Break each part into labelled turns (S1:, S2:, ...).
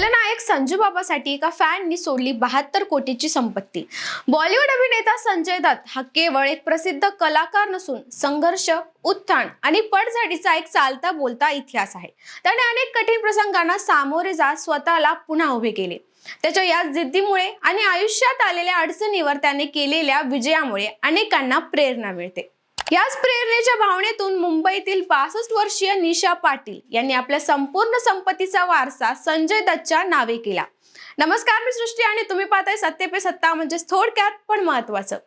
S1: खलनायक संजू बाबासाठी एका फॅननी सोडली बहात्तर कोटीची संपत्ती. बॉलिवूड अभिनेता संजय दत्त हा केवळ एक प्रसिद्ध कलाकार नसून संघर्ष उत्थान आणि पडझडीचा एक चालता बोलता इतिहास आहे. त्याने अनेक कठीण प्रसंगांना सामोरे जात स्वतःला पुन्हा उभे केले. त्याच्या या जिद्दीमुळे आणि आयुष्यात आलेल्या अडचणीवर त्याने केलेल्या विजयामुळे अनेकांना प्रेरणा मिळते. याच प्रेरणेच्या भावनेतून मुंबईतील पासष्ट वर्षीय निशा पाटील यांनी आपल्या संपूर्ण संपत्तीचा वारसा संजय दत्तच्या नावे केला. नमस्कार मी सृष्टी आणि तुम्ही पाहताय सत्य पे सत्ता म्हणजेच थोडक्यात पण महत्वाचं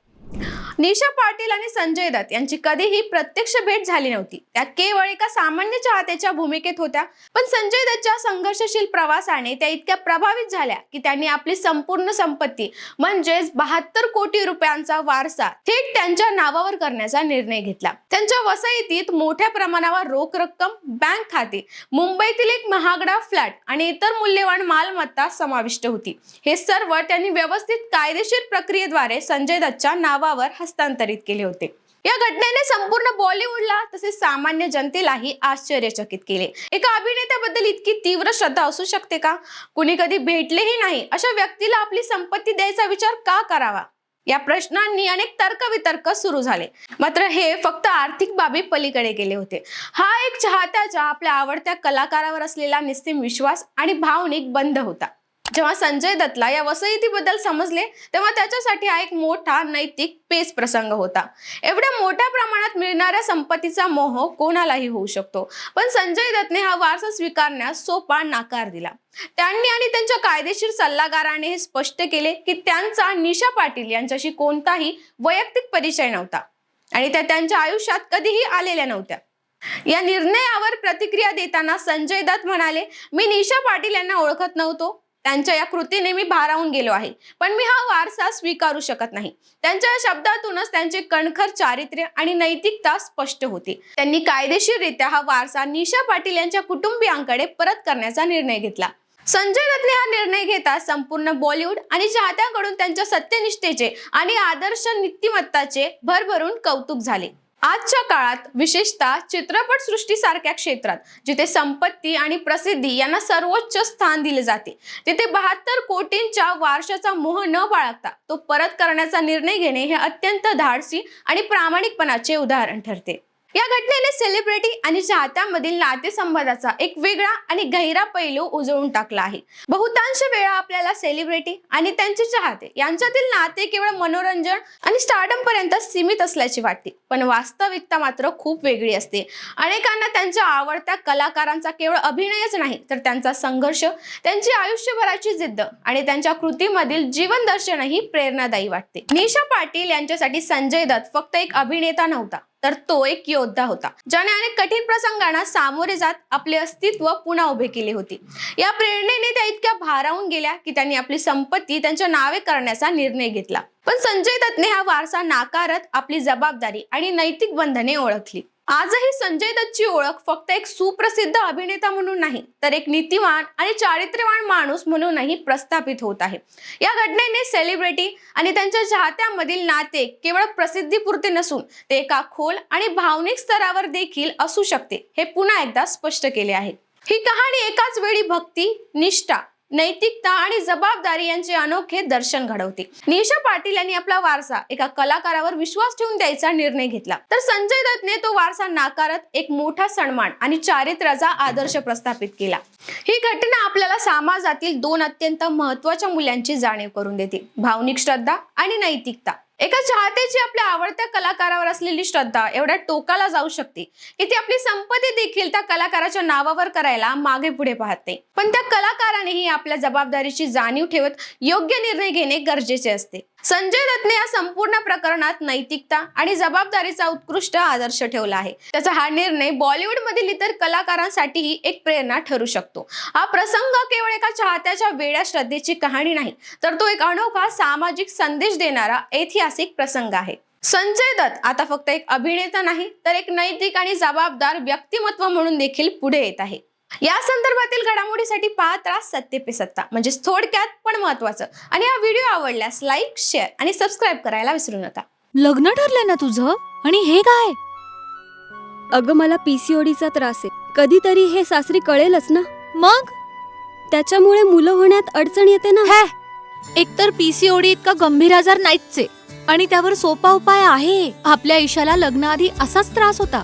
S1: निशा पाटील आणि संजय दत्त यांची कधीही प्रत्यक्ष भेट झाली नव्हती. त्या केवळ एका सामान्य चाहत्याच्या भूमिकेत होत्या. पण संजय दत्तच्या संघर्षशील प्रवासाने त्या इतक्या प्रभावित झाल्या की त्यांनी आपली संपूर्ण संपत्ती म्हणजेच बहात्तर कोटी रुपयांचा वारसा थेट त्यांच्या नावावर करण्याचा निर्णय घेतला. त्यांच्या वसाहतीत मोठ्या प्रमाणावर रोख रक्कम बँक खाते मुंबईतील एक महागडा फ्लॅट आणि इतर मूल्यवान मालमत्ता समाविष्ट होती. हे सर्व त्यांनी व्यवस्थित कायदेशीर प्रक्रियेद्वारे संजय दत्तच्या नावावर हस्तांतरित केले होते. या घटनेने संपूर्ण बॉलिवूडला तसेच सामान्य जनतेलाही आश्चर्यचकित केले. एका अभिनेत्याबद्दल इतकी तीव्र श्रद्धा असू शकते का? कुणी कधी भेटलेही नाही अशा व्यक्तीला आपली संपत्ती द्यायचा विचार का करावा? या प्रश्नांनी अनेक तर्कवितर्क सुरू झाले. मात्र हे फक्त आर्थिक बाबी पलीकडे गेले होते. हा एक चाहत्याच्या आपल्या आवडत्या कलाकारावर असलेला निस्तीम विश्वास आणि भावनिक बंध होता. जेव्हा संजय दत्तला या वसईतीबद्दल समजले तेव्हा त्याच्यासाठी हा एक मोठा नैतिक पेच प्रसंग होता. एवढ्या मोठ्या प्रमाणात मिळणाऱ्या संपत्तीचा मोह कोणालाही होऊ शकतो. पण संजय दत्तने हा वारसा स्वीकारण्यास सोपा नाकार दिला. त्यांनी आणि त्यांच्या कायदेशीर सल्लागाराने हे स्पष्ट केले की त्यांचा निशा पाटील यांच्याशी कोणताही वैयक्तिक परिचय नव्हता. आणि त्या त्यांच्या आयुष्यात कधीही आलेल्या नव्हत्या. या निर्णयावर प्रतिक्रिया देताना संजय दत्त म्हणाले मी निशा पाटील यांना ओळखत नव्हतो. त्यांच्या या कृतीने मी भारावून गेलो आहे. पण मी हा वारसा स्वीकारू शकत नाही. त्यांच्या या शब्दातूनच त्यांचे कणखर चारित्र्य आणि नैतिकता स्पष्ट होते. त्यांनी कायदेशीररित्या हा वारसा निशा पाटील यांच्या कुटुंबियांकडे परत करण्याचा निर्णय घेतला. संजय दत्तने हा निर्णय घेता संपूर्ण बॉलिवूड आणि चाहत्यांकडून त्यांच्या सत्यनिष्ठेचे आणि आदर्श नीतिमत्ताचे भरभरून कौतुक झाले. आजच्या काळात विशेषतः चित्रपट सृष्टीसारख्या क्षेत्रात जिथे संपत्ती आणि प्रसिद्धी यांना सर्वोच्च स्थान दिले जाते तिथे बहात्तर कोटींच्या वारशाचा मोह न बाळगता तो परत करण्याचा निर्णय घेणे हे अत्यंत धाडसी आणि प्रामाणिकपणाचे उदाहरण ठरते. या घटनेने सेलिब्रिटी आणि चाहत्यांमधील नातेसंबंधाचा एक वेगळा आणि गहिरा पैलू उजळून टाकला आहे. बहुतांश वेळा आपल्याला सेलिब्रिटी आणि त्यांचे चाहते यांच्यातील नाते केवळ मनोरंजन आणि स्टार्डम पर्यंत सीमित असल्याचे वाटते पण वास्तविकता मात्र खूप वेगळी असते. अनेकांना त्यांच्या आवडत्या कलाकारांचा केवळ अभिनयच नाही तर त्यांचा संघर्ष त्यांची आयुष्यभराची जिद्द आणि त्यांच्या कृतीमधील जीवन दर्शनही प्रेरणादायी वाटते. निशा पाटील यांच्यासाठी संजय दत्त फक्त एक अभिनेता नव्हता तर तो एक योद्धा होता. ज्याने अनेक कठीण प्रसंगांना सामोरे जात आपले अस्तित्व पुन्हा उभे केले होते. या प्रेरणेने त्या इतक्या भारावून गेल्या की त्यांनी आपली संपत्ती त्यांच्या नावे करण्याचा निर्णय घेतला. पण संजय दत्तने हा वारसा नाकारत आपली जबाबदारी आणि नैतिक बंधने ओळखली. आजही संजय दत्तची ओळख फक्त एक सुप्रसिद्ध अभिनेता म्हणून नाही तर एक नीतिवान आणि चारित्र्यवान माणूस म्हणूनही प्रस्थापित होत आहे. या घटनेने सेलिब्रिटी आणि त्यांच्या चाहत्यांमधील नाते केवळ प्रसिद्धीपुरते नसून ते एका खोल आणि भावनिक स्तरावर देखील असू शकते हे पुन्हा एकदा स्पष्ट केले आहे. ही कहाणी एकाच वेळी भक्ती निष्ठा नैतिकता आणि जबाबदारी यांचे अनोखे दर्शन घडवते. निशा पाटील यांनी आपला वारसा एका कलाकारावर विश्वास ठेवून द्यायचा निर्णय घेतला. तर संजय दत्तने तो वारसा नाकारत एक मोठा सन्मान आणि चारित्र्याचा आदर्श प्रस्थापित केला. ही घटना आपल्याला समाजातील दोन अत्यंत महत्त्वाच्या मूल्यांची जाणीव करून देते. भावनिक श्रद्धा आणि नैतिकता. एका चाहत्याची आपल्या आवडत्या कलाकारावर असलेली श्रद्धा एवढ्या टोकाला जाऊ शकते की ती आपली संपत्ती देखील त्या कलाकाराच्या नावावर करायला मागे पुढे पाहते. पण त्या कलाकारानेही आपल्या जबाबदारीची जाणीव ठेवत योग्य निर्णय घेणे गरजेचे असते. संजय दत्तने या संपूर्ण प्रकरणात नैतिकता आणि जबाबदारीचा उत्कृष्ट आदर्श ठेवला आहे. त्याचा हा निर्णय बॉलिवूडमधील इतर कलाकारांसाठीही एक प्रेरणा ठरू शकतो. हा प्रसंग केवळ एका चाहत्याच्या वेळ्या श्रद्धेची कहाणी नाही तर तो एक अनोखा सामाजिक संदेश देणारा ऐतिहासिक प्रसंग आहे. संजय दत्त आता फक्त एक अभिनेता नाही तर एक नैतिक आणि जबाबदार व्यक्तिमत्व म्हणून देखील पुढे येत आहे. या संदर्भातील घडामोडीसाठी पाहत राहा सत्य पे सत्ता म्हणजेच थोडक्यात पण महत्वाचं आणि हा व्हिडिओ आवडल्यास लाईक शेअर आणि सबस्क्राईब करायला विसरू नका.
S2: लग्न ठरलंय ना तुझं? आणि हे काय? अगं मला पीसीओडीचा त्रास आहे. कधीतरी हे सासरी कळेलच ना? मग?
S3: त्याच्यामुळे मुलं होण्यात अडचण येते ना?
S2: हे! एकतर पीसीओडी इतका गंभीर आजार नाहीच आहे आणि त्यावर सोपा उपाय आहे. आपल्या ईशाला लग्नाआधी असाच त्रास होता.